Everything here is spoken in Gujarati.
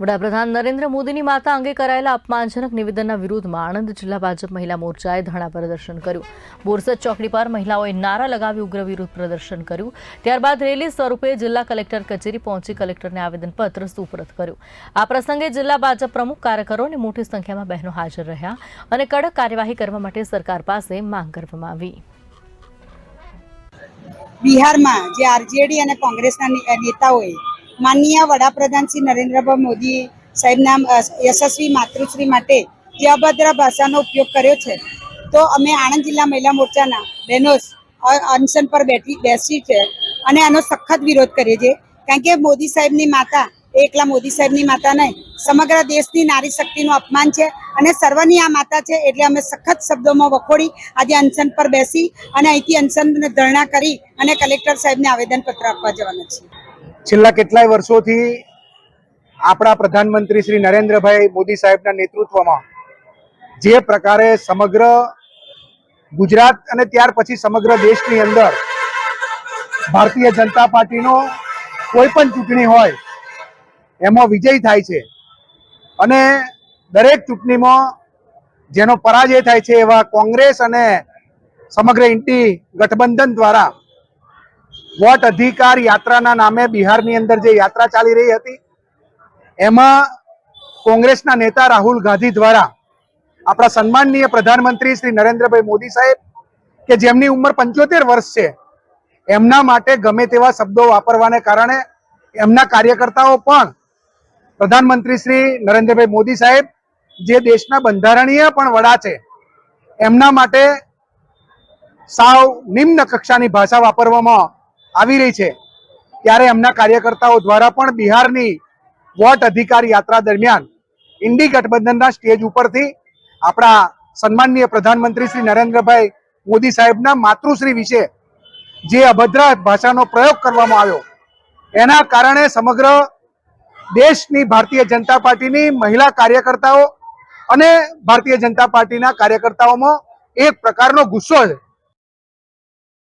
વડાપ્રધાન નરેન્દ્ર મોદીની માતા અંગે કરાયેલા અપમાનજનક નિવેદનના વિરોધમાં આણંદ જિલ્લા ભાજપ મહિલા મોરચાએ ધરણા પ્રદર્શન કર્યું. બોરસદ ચોકડી પર મહિલાઓએ નારા લગાવી ઉગ્ર વિરોધ પ્રદર્શન કર્યું. ત્યારબાદ રેલી સ્વરૂપે જિલ્લા કલેક્ટર કચેરી પહોંચી કલેક્ટરને આવેદનપત્ર સુપરત કર્યું. આ પ્રસંગે જિલ્લા ભાજપ પ્રમુખ કાર્યકરો અને મોટી સંખ્યામાં બહેનો હાજર રહ્યા અને કડક કાર્યવાહી કરવા માટે સરકાર પાસે માંગ કરવામાં આવી. બિહારમાં જે આરજેડી અને કોંગ્રેસના નેતાઓએ માનનીય વડાપ્રધાન શ્રી નરેન્દ્રભાઈ મોદી સાહેબના યશસ્વી માતૃશ્રી માટે જે અભદ્ર ભાષાનો ઉપયોગ કર્યો છે. તો અમે આણંદ જિલ્લા મહિલા મોરચાના બહેનો અનશન પર બેઠી, બેસી છે અને આનો સખત વિરોધ કરીએ છીએ. કારણ કે મોદી સાહેબની માતા એકલા મોદી સાહેબની માતા નહીં, સમગ્ર દેશની નારી શક્તિનું અપમાન છે અને સર્વની આ માતા છે એટલે અમે સખત શબ્દોમાં વખોડી આજે અનશન પર બેસી અને અહીંથી અનશન ધરણા કરી અને કલેક્ટર સાહેબને આવેદનપત્ર આપવા જવાના છીએ. છેલ્લા કેટલાય વર્ષોથી આપણા પ્રધાનમંત્રી શ્રી નરેન્દ્રભાઈ મોદી સાહેબના નેતૃત્વમાં જે પ્રકારે સમગ્ર ગુજરાત અને ત્યાર પછી સમગ્ર દેશની અંદર ભારતીય જનતા પાર્ટીનો કોઈ પણ ચૂંટણી હોય, એમાં વિજય થાય છે. અને દરેક ચૂંટણીમાં જેનો પરાજય થાય છે એવા કોંગ્રેસ અને સમગ્ર ઇન્ટી ગઠબંધન દ્વારા વોટ અધિકાર યાત્રાના નામે બિહારની અંદર જે યાત્રા ચાલી રહી હતી, એમાં કોંગ્રેસના નેતા રાહુલ ગાંધી દ્વારા આપણા સન્માનનીય પ્રધાનમંત્રી શ્રી નરેન્દ્રભાઈ મોદી સાહેબ, કે જેમની ઉંમર પંચોતેર વર્ષ છે, એમના માટે ગમે તેવા શબ્દો વાપરવાને કારણે એમના કાર્યકર્તાઓ પણ પ્રધાનમંત્રી શ્રી નરેન્દ્રભાઈ મોદી સાહેબ, જે દેશના બંધારણીય પણ વડા છે, એમના માટે સાવ નિમ્ન કક્ષાની ભાષા વાપરવામાં આવી રહી છે. ત્યારે એમના કાર્યકર્તાઓ દ્વારા પણ બિહારની વોટ અધિકાર યાત્રા દરમિયાન ઇન્ડી ગઠબંધનના સ્ટેજ ઉપરથી આપણા સન્માનનીય પ્રધાનમંત્રી શ્રી નરેન્દ્રભાઈ મોદી સાહેબના માતૃશ્રી વિશે જે અભદ્ર ભાષાનો પ્રયોગ કરવામાં આવ્યો, એના કારણે સમગ્ર દેશની ભારતીય જનતા પાર્ટીની મહિલા કાર્યકર્તાઓ અને ભારતીય જનતા પાર્ટીના કાર્યકર્તાઓમાં એક પ્રકારનો ગુસ્સો છે